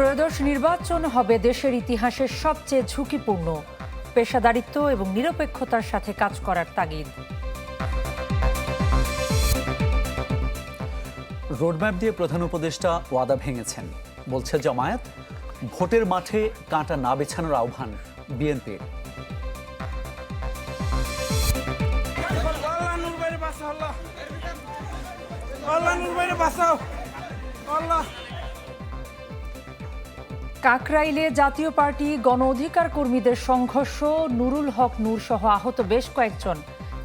ত্রয়োদশ নির্বাচন হবে দেশের ইতিহাসের সবচেয়ে ঝুঁকিপূর্ণ পেশাদারিত্ব এবং নিরপেক্ষতার সাথে কাজ করার তাগিদ। রোডম্যাপ দিয়ে প্রধান উপদেষ্টা ওয়াদা ভেঙেছেন। বলছে জামায়াত ভোটের মাঠে কাঁটা না বেছানোর আহ্বান বিএনপির। আল্লাহ। কাকরাইলে জাতীয় পার্টি গণ অধিকার কর্মীদের সংঘর্ষ, নুরুল হক নূর সহ আহত বেশ কয়েকজন,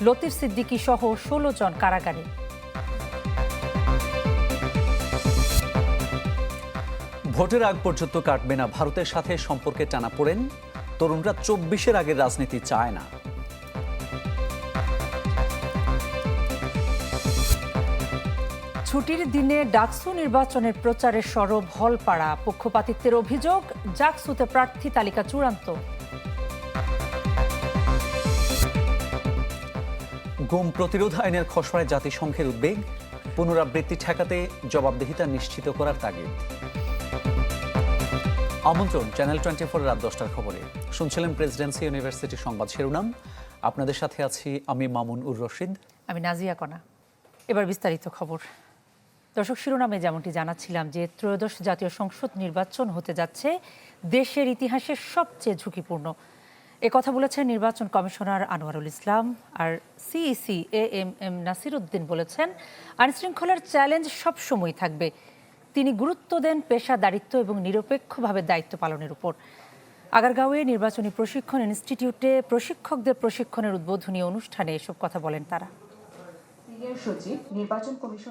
লতিফ সিদ্দিকী সহ ষোলো জন কারাগারে। ভোটের আগ পর্যন্ত কাটবে না ভারতের সাথে সম্পর্কে টানা পড়েন। তরুণরা চব্বিশের আগের রাজনীতি চায় না। ছুটির দিনে ডাকসু নির্বাচনের প্রচারে সরব হলপাড়া। পক্ষপাতিত্বের অভিযোগ জাকসুতে প্রার্থী তালিকা চূড়ান্ত। গুম প্রতিরোধ আইনের খসড়ায় জাতিসংঘের উদ্বেগ পুনরাবৃত্তি ঠেকাতে জবাবদিহিতা নিশ্চিত করার তাগিদ। আমন্ত্রণ চ্যানেল টোয়েন্টি ফোর রাত দশটার খবরে। শুনছিলেন প্রেসিডেন্সি ইউনিভার্সিটি সংবাদ শিরোনাম। আপনাদের সাথে আছি আমি মামুন উর রশিদ। আমি নাজিয়া কনা এবার বিস্তারিত খবর। দর্শক শিরোনামে যেমনটি জানাচ্ছিলাম যে ত্রয়োদশ জাতীয় সংসদ নির্বাচন হতে যাচ্ছে, দেশের ইতিহাসের সবচেয়ে ঝুঁকিপূর্ণ। এ কথা বলেছেন নির্বাচন commissioner Anwarul Islam R CEC A M M Nasir Uddin বলেছেন, আইনশৃঙ্খলার চ্যালেঞ্জ সবসময় থাকবে। তিনি গুরুত্ব দেন পেশাদারিত্ব এবং নিরপেক্ষভাবে দায়িত্ব পালনের উপর। আগারগাঁওয়ে নির্বাচনী প্রশিক্ষণ ইনস্টিটিউটে প্রশিক্ষকদের প্রশিক্ষণের উদ্বোধনী অনুষ্ঠানে এসব কথা বলেন তারা সিনিয়র সচিব নির্বাচন কমিশন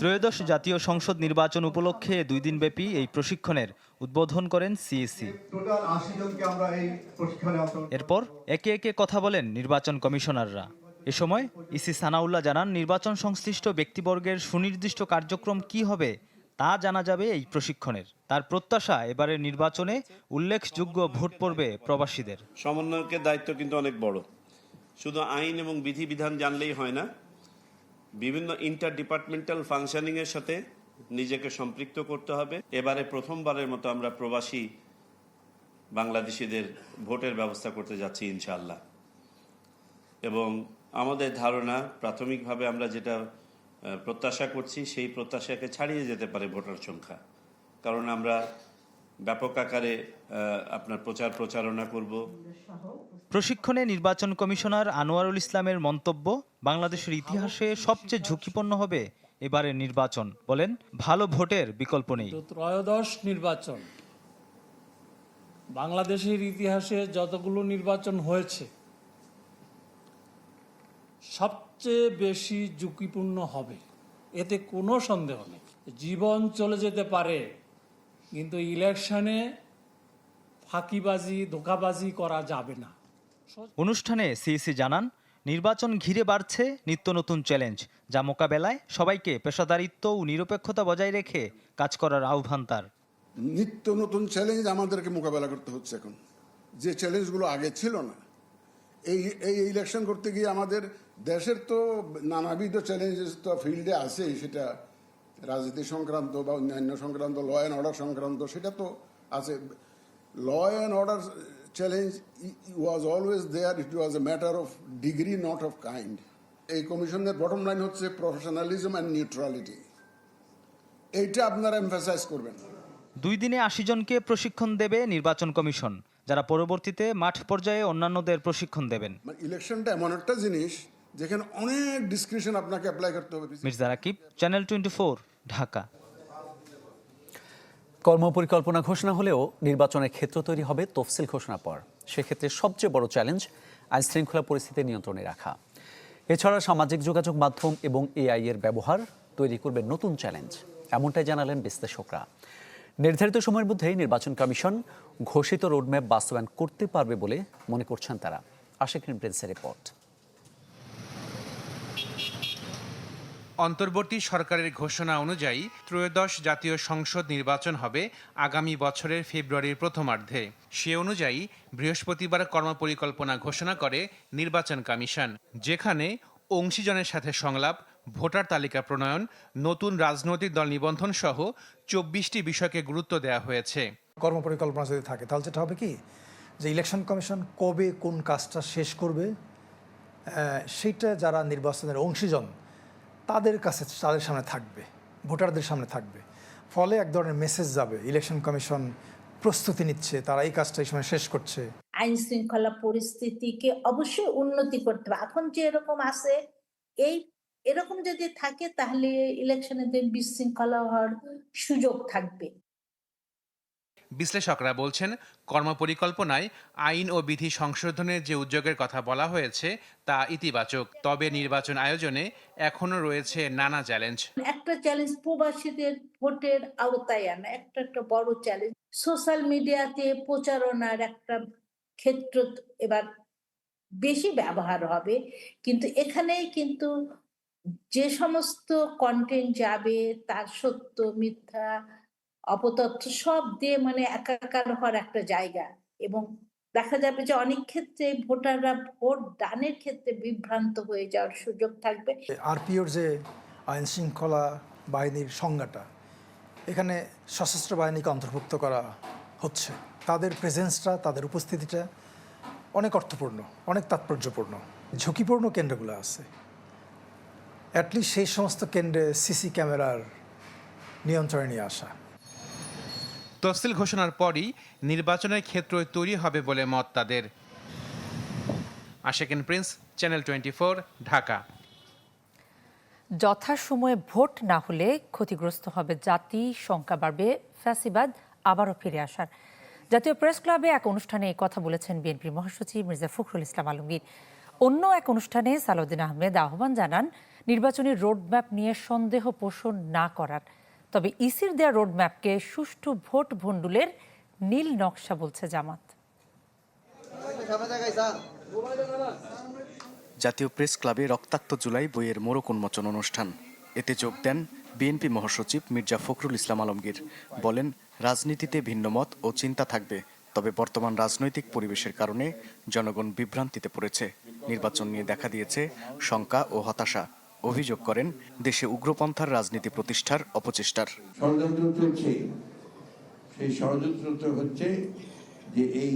ত্রয়োদশ জাতীয় সংসদ নির্বাচন উপলক্ষে দুই দিনব্যাপী এই প্রশিক্ষণের উদ্বোধন করেন সিইসি। টোটাল আশি জনকে আমরা এই প্রশিক্ষণে অন্তর্ভুক্ত এরপর একে একে কথা বলেন নির্বাচন কমিশনাররা। এ সময় ইসি সানাউল্লাহ জানান নির্বাচন সংশ্লিষ্ট ব্যক্তিবর্গের সুনির্দিষ্ট কার্যক্রম কি হবে তা জানা যাবে এই প্রশিক্ষণের। তার প্রত্যাশা এবারের নির্বাচনে উল্লেখযোগ্য ভোট পড়বে প্রবাসীদের। সমন্বয়কের দায়িত্ব কিন্তু অনেক বড়। শুধু আইন এবং বিধিবিধান জানলেই হয় না বিভিন্ন ইন্টার ডিপার্টমেন্টাল ফাংশনিং এর সাথে নিজেকে সম্পৃক্ত করতে হবে। এবারে প্রথমবারের মতো আমরা প্রবাসী বাংলাদেশিদের ভোটের ব্যবস্থা করতে যাচ্ছি ইনশাআল্লাহ। এবং আমাদের ধারণা প্রাথমিকভাবে আমরা যেটা প্রত্যাশা করছি সেই প্রত্যাশাকে ছাড়িয়ে যেতে পারে ভোটার সংখ্যা। কারণ আমরা ব্যাপক আকারে আপনার প্রচার প্রচারণা করব। প্রশিক্ষণে নির্বাচন কমিশনার আনোয়ারুল ইসলামের মন্তব্য বাংলাদেশের ইতিহাসে সবচেয়ে ঝুঁকিপূর্ণ হবে এবারের নির্বাচন। বলেন ভালো ভোটের বিকল্প নেই। ত্রয়োদশ নির্বাচন। বাংলাদেশের ইতিহাসে যতগুলো নির্বাচন হয়েছে সবচেয়ে বেশি ঝুঁকিপূর্ণ হবে। এতে কোনো সন্দেহ নেই। জীবন চলে যেতে পারে। কিন্তু ইলেকশনে ফাঁকিবাজি ধোকাবাজি করা যাবে না। অনুষ্ঠানে সিইসি জানান নির্বাচন ঘিরে বাড়ছে নিত্য নতুন চ্যালেঞ্জ যা মোকাবেলায় সবাইকে পেশাদারিত্ব ও নিরপেক্ষতা বজায় রেখে কাজ করার আহ্বান তার। নিত্য নতুন চ্যালেঞ্জ আমাদেরকে মোকাবেলা করতে হচ্ছে এখন। যে চ্যালেঞ্জগুলো আগে ছিল না এই এই ইলেকশন করতে গিয়ে আমাদের দেশের তো নানাবিধ চ্যালেঞ্জেস তো ফিল্ডে আছেই সেটা রাজনীতি সংক্রান্ত বা অন্যান্য সংক্রান্ত ল অ্যান্ড অর্ডার সংক্রান্ত সেটা তো আছে। Law and order challenge was always there it was a matter of degree not of kind এই কমিশনের বটম লাইন হচ্ছে প্রফেশনালিজম অ্যান্ড নিউট্রালিটি এইটা আপনারা এমফাসাইজ করবেন। দুই দিনে আশি জনকে প্রশিক্ষণ দেবে নির্বাচন কমিশন। যারা পরবর্তীতে মাঠ পর্যায়ে অন্যান্যদের প্রশিক্ষণ দেবেন। মানে ইলেকশনটা এমন একটা জিনিস যেখানে অনেক ডিসক্রিপশন আপনাকে অ্যাপ্লাই করতে হবে। Mirza Rakib channel twenty Dhaka. কর্মপরিকল্পনা ঘোষণা হলেও নির্বাচনের ক্ষেত্র তৈরি হবে তফসিল ঘোষণার পর। সেক্ষেত্রে সবচেয়ে বড় চ্যালেঞ্জ আইন শৃঙ্খলা পরিস্থিতি নিয়ন্ত্রণে রাখা। এছাড়া সামাজিক যোগাযোগ মাধ্যম এবং এআই এর ব্যবহার তৈরি করবে নতুন চ্যালেঞ্জ, এমনটাই জানালেন বিশ্লেষকরা। নির্ধারিত সময়ের মধ্যেই নির্বাচন কমিশন ঘোষিত রোডম্যাপ বাস্তবায়ন করতে পারবে বলে মনে করছেন তারা। আশিকিন প্রিন্সের রিপোর্ট। অন্তর্বর্তী সরকারের ঘোষণা অনুযায়ী ত্রয়োদশ জাতীয় সংসদ নির্বাচন হবে আগামী বছরের ফেব্রুয়ারির প্রথমার্ধে। সে অনুযায়ী বৃহস্পতিবার কর্মপরিকল্পনা ঘোষণা করে নির্বাচন কমিশন, যেখানে অংশীজনের সাথে সংলাপ, ভোটার তালিকা প্রণয়ন, নতুন রাজনৈতিক দল নিবন্ধন সহ চব্বিশটি বিষয়কে গুরুত্ব দেওয়া হয়েছে। কর্মপরিকল্পনা যদি থাকে, তাহলে যেটা হবে কি? যে ইলেকশন কমিশন কবে কোন কাজটা শেষ করবে সেইটা যারা নির্বাচনের অংশীজন তাদের কাছে, তাদের সামনে থাকবে, ভোটারদের সামনে থাকবে। ফলে এক ধরনের মেসেজ যাবে ইলেকশন কমিশন প্রস্তুতি নিচ্ছে, তারা এই কাজটা এই সময় শেষ করছে। আইন শৃঙ্খলা পরিস্থিতিকে অবশ্যই উন্নতি করতে হবে। এখন যে এরকম আছে, এই এরকম যদি থাকে, তাহলে ইলেকশনের দিন বিশৃঙ্খলা হওয়ার সুযোগ থাকবে। বিশ্লেষকরা বলছেন, কর্মপরিকল্পনায় আইন ও বিধি সংশোধনের যে উদ্যোগের কথা বলা হয়েছে, তা ইতিবাচক। তবে নির্বাচন আয়োজনে এখনও রয়েছে নানা চ্যালেঞ্জ। একটা চ্যালেঞ্জ প্রবাসীদের ভোটের আওতায় আনা, একটা একটা বড় চ্যালেঞ্জ। সোশ্যাল মিডিয়াতে প্রচারণার একটা ক্ষেত্র এবার বেশি ব্যবহার হবে, কিন্তু এখানেই কিন্তু যে সমস্ত কন্টেন্ট যাবে, তার সত্য, মিথ্যা অপতথ্য সব দিয়ে মানে একাকার হওয়ার একটা জায়গা। এবং দেখা যাবে যে অনেক ক্ষেত্রে ভোটাররা ভোট দানের ক্ষেত্রে বিভ্রান্ত হয়ে যাওয়ার সুযোগ থাকবে। আরপিওর যে আইন শৃঙ্খলা বাহিনীর সংজ্ঞাটা, এখানে সশস্ত্র বাহিনীকে অন্তর্ভুক্ত করা হচ্ছে। তাদের প্রেজেন্সটা তাদের উপস্থিতিটা অনেক অর্থপূর্ণ, অনেক তাৎপর্যপূর্ণ, ঝুঁকিপূর্ণ কেন্দ্রগুলো আছে। অ্যাটলিস্ট সেই সমস্ত কেন্দ্রে সিসি ক্যামেরার নিয়ন্ত্রণে নিয়ে আসা। তফসিল ঘোষণার পরই নির্বাচনের ক্ষেত্র তৈরি হবে বলে মত তাদের। Asheken Prince, channel twenty Dhaka. যথাসময়ে ভোট না হলে ক্ষতিগ্রস্ত হবে জাতি, সংখ্যা বাড়বে, ফ্যাসিবাদ আবারও ফিরে আসার। জাতীয় প্রেস ক্লাবে এক অনুষ্ঠানে এই কথা বলেছেন বিএনপির মহাসচিব মির্জা ফখরুল ইসলাম আলমগীর। অন্য এক অনুষ্ঠানে সালাউদ্দিন আহমেদ আহ্বান জানান, নির্বাচনী রোডম্যাপ নিয়ে সন্দেহ পোষণ না করার। তবে ইসির দেয়া রোডম্যাপকে সুষ্ঠু ভোট ভণ্ডুলের নীল নকশা বলছে জামাত। জাতীয় প্রেস ক্লাবে রক্তাক্ত জুলাই বইয়ের মোড়ক উন্মোচন অনুষ্ঠান। এতে যোগ দেন বিএনপি মহাসচিব মির্জা ফখরুল ইসলাম আলমগীর। বলেন, রাজনীতিতে ভিন্নমত ও চিন্তা থাকবে, তবে বর্তমান রাজনৈতিক পরিবেশের কারণে জনগণ বিভ্রান্তিতে পড়েছে। নির্বাচন নিয়ে দেখা দিয়েছে শঙ্কা ও হতাশা। অভিযোগ করেন, দেশে উগ্রপন্থার রাজনীতি প্রতিষ্ঠার অপচেষ্টার। ষড়যন্ত্র চলছে সেই ষড়যন্ত্র হচ্ছে যে এই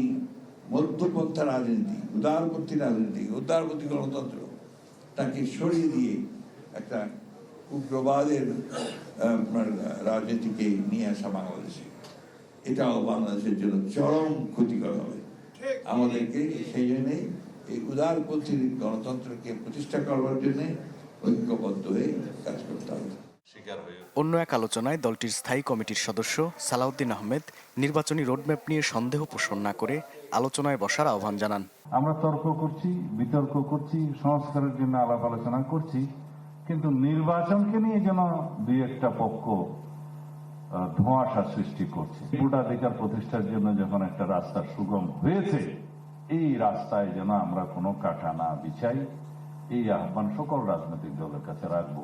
মধ্যপন্থা রাজনীতি উদারপন্থী রাজনীতি উদারপন্থী গণতন্ত্র, তাকে সরিয়ে দিয়ে একটা উগ্রবাদের রাজনীতিকে নিয়ে আসা বাংলাদেশে। এটাও বাংলাদেশের জন্য চরম ক্ষতিকর হবে। আমাদেরকে সেই জন্যে এই উদারপন্থী গণতন্ত্রকে প্রতিষ্ঠা করবার জন্য ঐক্যবদ্ধ হয়ে কাজ করতে হবে। অন্য এক আলোচনায় দলটির স্থায়ী কমিটির সদস্য সালাউদ্দিন আহমেদ নির্বাচনী রোডম্যাপ নিয়ে সন্দেহ পোষণ না করে আলোচনায় বসার আহ্বান জানান। আমরা তর্ক করছি বিতর্ক করছি সংস্কারের জন্য আলাপ আলোচনা করছি কিন্তু নির্বাচনকে নিয়ে যেন দুই একটা পক্ষ আহ, ধোঁয়াশা সৃষ্টি করছে। ভোটাধিকার প্রতিষ্ঠার জন্য যখন একটা রাস্তা সুগম হয়েছে এই রাস্তায় যেন আমরা কোনো কাটা না বিছাই এই আহ্বান সকল রাজনৈতিক দলের কাছে রাখব।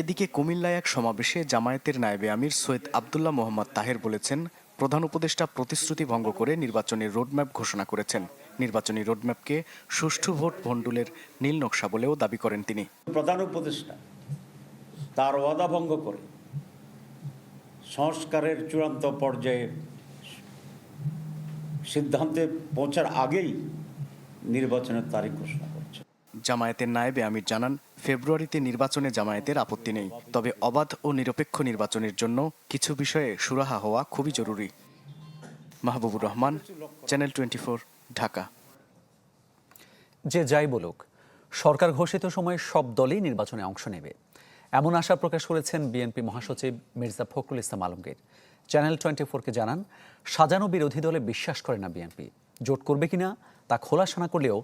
এদিকে কুমিল্লায় এক সমাবেশে জামায়াতের নায়েবে আমির সৈয়দ আবদুল্লাহ মোহাম্মদ তাহের বলেছেন প্রধান উপদেষ্টা প্রতিশ্রুতি ভঙ্গ করে নির্বাচনের রোডম্যাপ ঘোষণা করেছেন। নির্বাচনী রোডম্যাপকে সুষ্ঠু ভোট ভণ্ডুলের নীল নকশা বলেও দাবি করেন তিনি। প্রধান উপদেষ্টা তার ওয়াদা ভঙ্গ করে সংস্কারের চূড়ান্ত পর্যায়ে সিদ্ধান্তে পৌঁছার আগেই নির্বাচনের তারিখ ঘোষণা জামায়াতের নায়েবে আমির জানান, ফেব্রুয়ারিতে নির্বাচনে জামায়াতের আপত্তি নেই। তবে অবাধ ও নিরপেক্ষ নির্বাচনের জন্য কিছু বিষয়ে সুরাহা হওয়া খুবই জরুরি। Mahbubur Rahman, channel twenty Dhaka. যে যাই বলুক, সরকার ঘোষিত সময়ে সব দলই নির্বাচনে অংশ নেবে। এমন আশা প্রকাশ করেছেন বিএনপি মহাসচিব মির্জা ফখরুল ইসলাম আলমগীর। চ্যানেল টোয়েন্টি ফোরকে জানান, সাজানো বিরোধী দলে বিশ্বাস করে না বিএনপি। জোট করবে কিনা তা খোলাসা না করলেও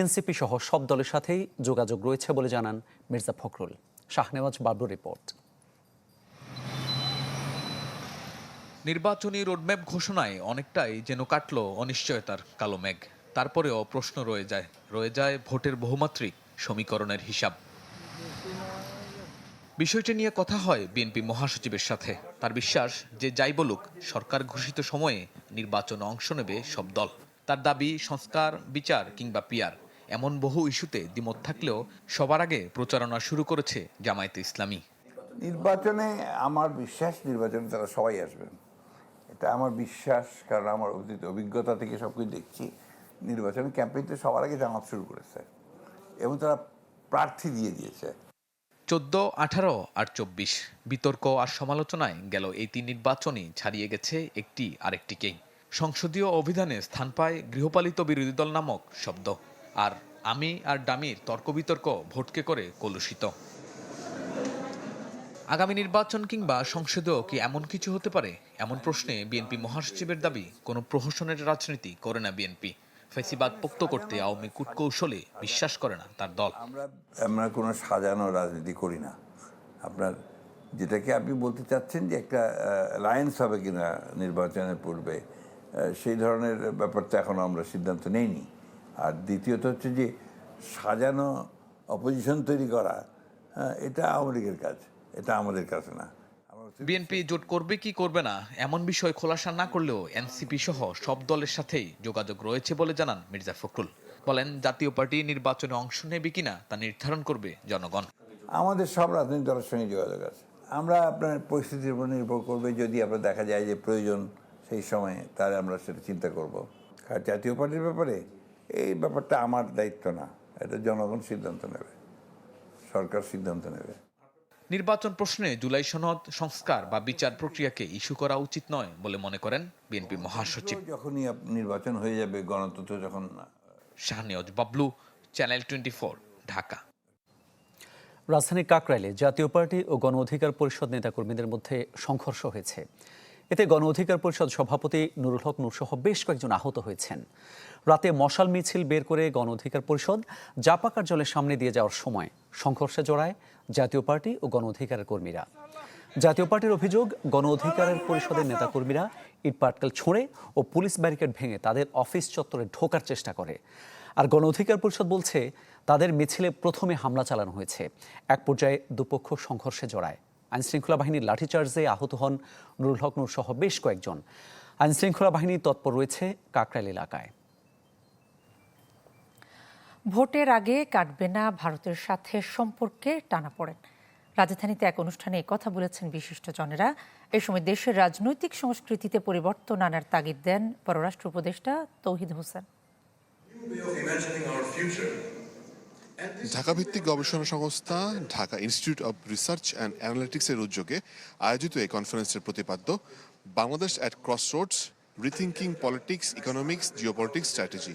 এনসিপি সহ সব দলের সাথেই যোগাযোগ রয়েছে বলে জানান মির্জা ফখরুল। শাহনেওয়াজ বাবলু রিপোর্ট। নির্বাচনী রোডম্যাপ ঘোষণায় অনেকটাই যেন কাটল অনিশ্চয়তার কালো মেঘ। তারপরেও প্রশ্ন রয়ে যায় রয়ে যায় ভোটের বহুমাত্রিক সমীকরণের হিসাব। বিষয়টি নিয়ে কথা হয় বিএনপি মহাসচিবের সাথে। তার বিশ্বাস, যে যাই বলুক, সরকার ঘোষিত সময়ে নির্বাচনে অংশ নেবে সব দল। তার দাবি সংস্কার বিচার কিংবা পিয়ার এমন বহু ইস্যুতে দ্বিমত থাকলেও সবার আগে প্রচারণা শুরু করেছে জামায়াতে ইসলামী। নির্বাচনে আমার বিশ্বাস নির্বাচনে তারা সবাই আসবেন এটা আমার বিশ্বাস কারণ আমার অতীত অভিজ্ঞতা থেকে সব কিছু দেখছি। নির্বাচন ক্যাম্পেইনতে সবার আগে জামাত শুরু করেছে এবং তারা প্রার্থী দিয়ে দিয়েছে। চোদ্দ আঠারো আর চব্বিশ। বিতর্ক আর সমালোচনায় গেল এই তিন নির্বাচনই ছাড়িয়ে গেছে একটি আরেকটিকেই। সংসদীয় অভিধানে স্থান পায় গৃহপালিত বিরোধী দল নামক শব্দ। আর আমি আর ডামির তর্ক বিতর্ক ভোটকে করে কলুষিত। আগামী নির্বাচন কিংবা সংসদেও কি এমন কিছু হতে পারে? এমন প্রশ্নে বিএনপি মহাসচিবের দাবি, কোনো প্রহসনের রাজনীতি করে না বিএনপি। ফেসিবাদ পোক্ত করতে আওয়ামী কূটকৌশলে বিশ্বাস করে না তার দল। আমরা আমরা কোনো সাজানো রাজনীতি করি না। আপনার যেটাকে আপনি বলতে চাচ্ছেন যে একটা লায়েন্স হবে কিনা নির্বাচনের পূর্বে সেই ধরনের ব্যাপারটা এখনও আমরা সিদ্ধান্ত নেইনি। আর দ্বিতীয়ত হচ্ছে যে সাজানো অপোজিশন তৈরি করা হ্যাঁ, এটা আওয়ামী লীগের কাজ এটা আমাদের কাছে না। বিএনপি জোট করবে কি করবে না এমন বিষয় খোলাসা না করলেও এনসিপি সহ সব দলের সাথেই যোগাযোগ রয়েছে বলে জানান মির্জা ফখরুল। বলেন জাতীয় পার্টি নির্বাচনে অংশ নেবে কিনা তা নির্ধারণ করবে জনগণ। আমাদের সব রাজনৈতিক দলের সঙ্গে যোগাযোগ আছে। আমরা আপনার পরিস্থিতির উপর নির্ভর করবে যদি আপনার দেখা যায় যে প্রয়োজন সেই সময়ে তাহলে আমরা সেটা চিন্তা করব। আর জাতীয় পার্টির ব্যাপারে এই ব্যাপারটা আমার দায়িত্ব না। এটা জনগণ সিদ্ধান্ত নেবে। সরকার সিদ্ধান্ত নেবে। নির্বাচন প্রশ্নে জুলাই সনদ সংস্কার বা বিচার প্রক্রিয়াকে ইস্যু করা উচিত নয় বলে মনে করেন বিএনপি মহাসচিব। যখনই নির্বাচন হয়ে যাবে গণতন্ত্র যখন শাহনিয়জ বাবলু চ্যানেল টোয়েন্টি ঢাকা। রাজধানীর কাকরাইলে জাতীয় পার্টি ও গণ অধিকার পরিষদ নেতাকর্মীদের মধ্যে সংঘর্ষ হয়েছে। এতে গণ অধিকার পরিষদ সভাপতি নুরুল হক নূরসহ বেশ কয়েকজন আহত হয়েছেন। রাতে মশাল মিছিল বের করে গণ অধিকার পরিষদ জাপাকার জলের সামনে দিয়ে যাওয়ার সময় সংঘর্ষে জড়ায় জাতীয় পার্টি ও গণ অধিকারের কর্মীরা। জাতীয় পার্টির অভিযোগ, গণ অধিকারের পরিষদের নেতাকর্মীরা ইট পাটকেল ছোঁড়ে ও পুলিশ ব্যারিকেড ভেঙে তাদের অফিস চত্বরে ঢোকার চেষ্টা করে। আর গণ অধিকার পরিষদ বলছে, তাদের মিছিলে প্রথমে হামলা চালানো হয়েছে। এক পর্যায়ে দুপক্ষ সংঘর্ষে জড়ায়। আইনশৃঙ্খলা বাহিনীর লাঠিচার্জে আহত হন নুরুল হক নূর সহ বেশ কয়েকজন। আইনশৃঙ্খলা বাহিনী তৎপর রয়েছে কাকরাইল এলাকায়। ভোটের আগে কাটবে না ভারতের সাথে সম্পর্কে টানা পড়েন। রাজধানীতে এক অনুষ্ঠানে কথা বলেছেন বিশিষ্টজনেরা। এ সময় দেশের রাজনৈতিক সংস্কৃতিতে পরিবর্তন আনার তাগিদ দেন পররাষ্ট্র উপদেষ্টা তৌহিদ হোসেন। ঢাকা ভিত্তিক গবেষণা সংস্থা, Dhaka institute of research and অ্যানালিটিক্সের উদ্যোগে আয়োজিত এই কনফারেন্সের প্রতিপাদ্য, Bangladesh at crossroads rethinking politics economics geopolitics strategy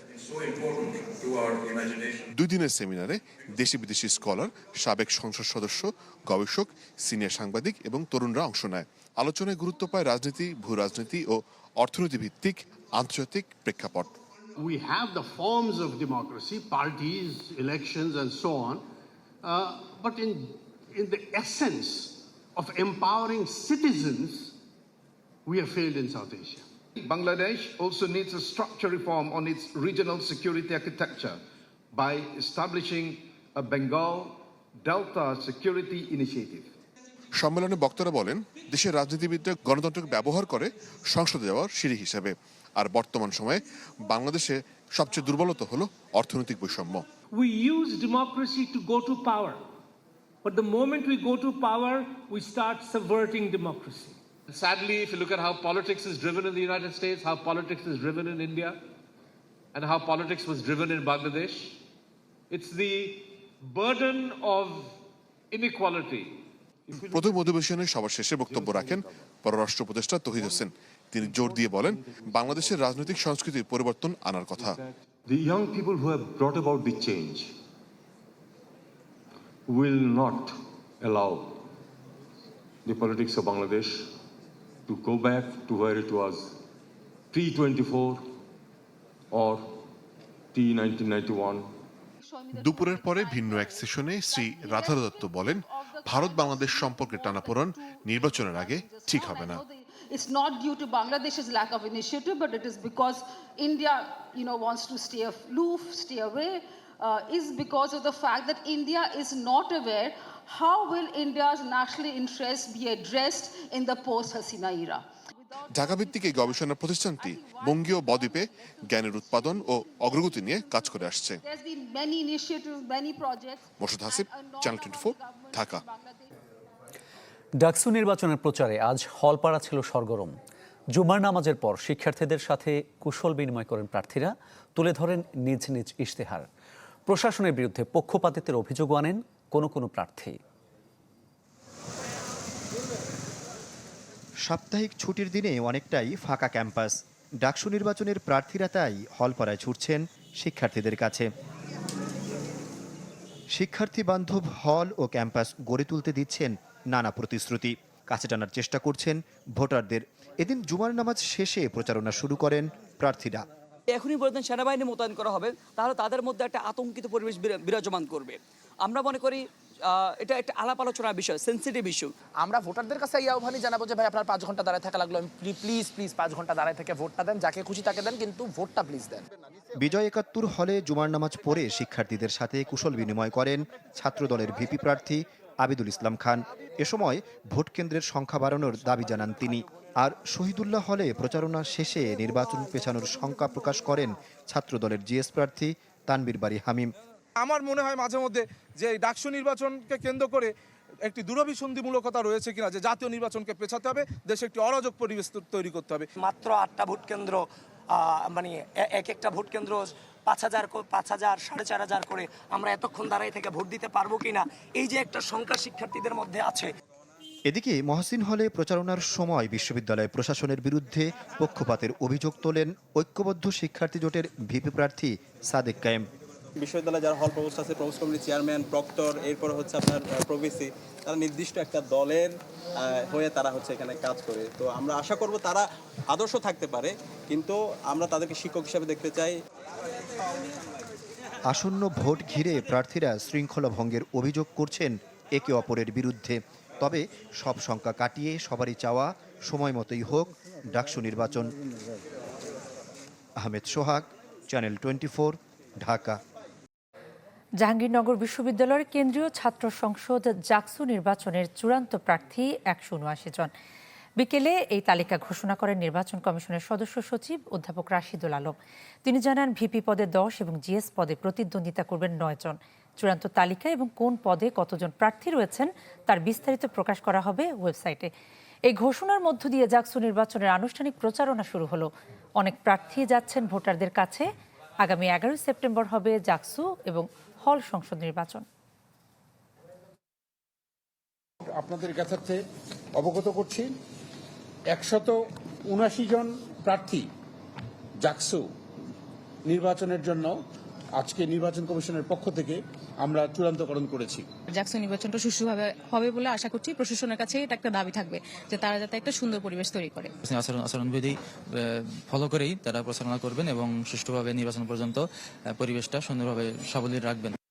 দুই দিনের সেমিনারে দেশি বিদেশি স্কলার সাবেক সংসদ সদস্য, গবেষক সিনিয়র সাংবাদিক এবং তরুণরা অংশ নেয়। আলোচনায় গুরুত্ব পায় রাজনীতি ভূ রাজনীতি ও অর্থনীতি ভিত্তিক আন্তর্জাতিক প্রেক্ষাপট। We have the forms of democracy, parties, elections, and so on. Uh, but in, in the essence of empowering citizens, we have failed in South Asia. Bangladesh also needs a structure reform on its regional security architecture by establishing a Bengal Delta Security Initiative. সম্মেলনে বক্তারা বলেন দেশের রাজনীতিবিদরা গণতন্ত্রকে ব্যবহার করে সংসদে যাওয়ার সিঁড়ি হিসেবে আর বর্তমান সময়ে বাংলাদেশে সবচেয়ে দুর্বলতা হলো অর্থনৈতিক বৈষম্য We use democracy to go to power. But the moment we go to power, we start subverting democracy. Sadly, if you look at how politics is driven in the United States, how politics is driven in India, and how politics was driven in Bangladesh, it's the burden of inequality. প্রথম অধিবেশনে সবার শেষে বক্তব্য রাখেন পররাষ্ট্র উপদেষ্টা তহিদ হোসেন তিনি জোর দিয়ে বলেন বাংলাদেশের রাজনৈতিক সংস্কৃতির পরিবর্তন আনার কথা। দুপুরের পরে ভিন্ন এক সেশনে শ্রী রাধা দত্ত বলেন ভারত বাংলাদেশ সম্পর্কে টানাপোড়েন নির্বাচনের আগে ঠিক হবে না। It's not due to Bangladesh's lack of initiative, but it is because India, you know, wants to stay aloof, stay away. Uh, is because of the fact that India is not aware how will India's national interests be addressed in the post-Hasina era. ঢাকাভিত্তিক এই গবেষণা প্রতিষ্ঠানটি বঙ্গীয় বদ্বীপে জ্ঞানের উৎপাদন ও অগ্রগতি নিয়ে কাজ করে আসছে মোর্শেদ হাসিব চ্যানেল টোয়েন্টি ঢাকা. ডাকসু নির্বাচনের প্রচারে আজ হলপাড়া ছিল সরগরম জুমার নামাজের পর শিক্ষার্থীদের সাথে কুশল বিনিময় করেন প্রার্থীরা, তুলে ধরেন নিজ নিজ ইশতেহার। প্রশাসনের বিরুদ্ধে পক্ষপাতিত্বের অভিযোগ আনেন কোনো কোনো প্রার্থী। সাপ্তাহিক ছুটির দিনে অনেকটাই ফাঁকা ক্যাম্পাস। ডাকসু নির্বাচনের প্রার্থীরা তাই হলপাড়ায় ছুটছেন শিক্ষার্থীদের কাছে। শিক্ষার্থী বান্ধব হল ও ক্যাম্পাস গড়ে তুলতে দিচ্ছেন নানা প্রতিশ্রুতি। কাছে টানার চেষ্টা করছেন ভোটারদের। এদিন জুমার নামাজ শেষে প্রচারণা শুরু করেন প্রার্থীরা। এখনই বলতেন সেনাবাহিনী মোতায়েন করা হবে তাহলে তাদের মধ্যে একটা আতঙ্কিত পরিবেশ বিরাজমান করবে। আমরা মনে করি এটা একটা আলাপ আলোচনার বিষয় সেন্সিটিভ ইস্যু আমরা ভোটারদের কাছে এই আহ্বানই জানাব যে ভাই আপনার পাঁচ ঘণ্টা দাঁড়ায় থাকা লাগল। প্লিজ প্লিজ পাঁচ ঘণ্টা দাঁড়ায় থেকে ভোটটা দেন। যাকে খুশি তাকে দেন কিন্তু ভোটটা প্লিজ দেন। বিজয় একাত্তর হলে জুমার নামাজ পড়ে শিক্ষার্থীদের সাথে কুশল বিনিময় করেন ছাত্রদলের ভিপি প্রার্থী আবিদুল ইসলাম খান। এ সময় ভোট কেন্দ্রের সংখ্যা বাড়ানোর দাবি জানান তিনি। আর শহীদুল্লাহ হলে প্রচারণা শেষে নির্বাচন পেছানোর শঙ্কা প্রকাশ করেন ছাত্রদলের জিএস প্রার্থী তানবীর বাড়ি হামিম। আমার মনে হয় মাঝে মধ্যে যে ডাকসু নির্বাচনকে কেন্দ্র করে একটি দূরভিসন্ধিমূলকতা রয়েছে কিনা যে জাতীয় নির্বাচনকে পেছাতে হবে দেশে একটি অরাজক পরিবেশ তৈ- তৈরি করতে হবে। মাত্র আটটা ভোট কেন্দ্র মানে এক একটা ভোট কেন্দ্র পাঁচ হাজার কো- পাঁচ হাজার সাড়ে চার হাজার করে আমরা এতক্ষণ দাঁড়াই থেকে ভোট দিতে পারব কিনা? এই যে একটা সংখ্যা শিক্ষার্থীদের মধ্যে আছে। এদিকে মহসিন হলে প্রচারণার সময় বিশ্ববিদ্যালয় প্রশাসনের বিরুদ্ধে পক্ষপাতের অভিযোগ তোলেন ঐক্যবদ্ধ শিক্ষার্থী জোটের ভিপি প্রার্থী সাদেক কায়েম। বিশ্ববিদ্যালয়ে যারা হল প্রভোস্ট আছে প্রভোস্ট কমিটির চেয়ারম্যান প্রক্টর এরপর হচ্ছে আপনার প্রভিসি তারা নির্দিষ্ট একটা দলের হয়ে তারা হচ্ছে এখানে কাজ করে। তো আমরা আশা করব তারা আদর্শ থাকতে পারে কিন্তু আমরা তাদেরকে শিক্ষক হিসাবে দেখতে চাই। আসন্ন ভোট ঘিরে প্রার্থীরা শৃঙ্খলা ভঙ্গের অভিযোগ করছেন একে অপরের বিরুদ্ধে। তবে সব শঙ্কা কাটিয়ে সবারই চাওয়া সময় মতোই হোক, ডাকসু নির্বাচন। Ahmed Sohag, channel twenty Dhaka. Jahangirnagar বিশ্ববিদ্যালয়ের কেন্দ্রীয় ছাত্র সংসদ জাকসু নির্বাচনের চূড়ান্ত প্রার্থী একশো উনআশি জন। বিকেলে এই তালিকা ঘোষণা করেন নির্বাচন কমিশনের সদস্য সচিব অধ্যাপক রাশিদুল আলম। তিনি জানান, ভিপি পদে দশ এবং জিএস পদে প্রতিদ্বন্দ্বিতা করবেন নয় জন। চূড়ান্ত তালিকা এবং কোন পদে কতজন প্রার্থী রয়েছেন তার বিস্তারিত প্রকাশ করা হবে ওয়েবসাইটে। এই ঘোষণার মধ্য দিয়ে জাকসু নির্বাচনের আনুষ্ঠানিক প্রচারণা শুরু হলো। অনেক প্রার্থী যাচ্ছেন ভোটারদের কাছে। আগামী এগারোই সেপ্টেম্বর হবে জাকসু এবং হল সংসদ নির্বাচন। আপনাদের কাছে অবগত করছি একশত উনাশি জন প্রার্থী জাকসু নির্বাচনের জন্য আজকে নির্বাচন কমিশনের পক্ষ থেকে আমরা চূড়ান্তকরণ করেছি। জাকসু নির্বাচনটা সুষ্ঠুভাবে হবে বলে আশা করছি। প্রশাসনের কাছে এটা একটা দাবি থাকবে যে তারা যাতে একটা সুন্দর পরিবেশ তৈরি করে। আচরণ আচরণবিধি ফলো করেই তারা প্রচারণা করবেন এবং সুষ্ঠুভাবে নির্বাচন পর্যন্ত পরিবেশটা সুন্দরভাবে সাবলীল রাখবেন।